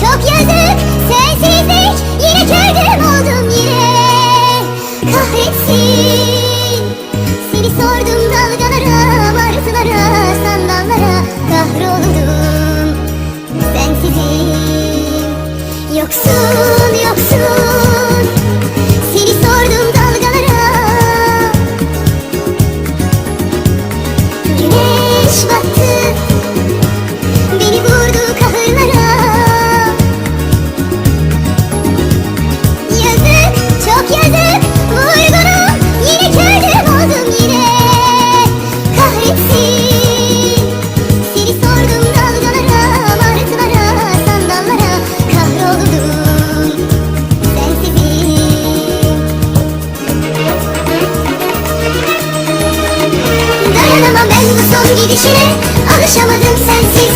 çok yazık Sensizlik yine kördüm oldum yine. Kahretsin. Seni sordum dalgalara Martılara sandallara Kahroldum. Sensizim Yoksun yoksun. Seni sordum dalgalara. Güneş battı Bu son gidişine Alışamadım sensizliğe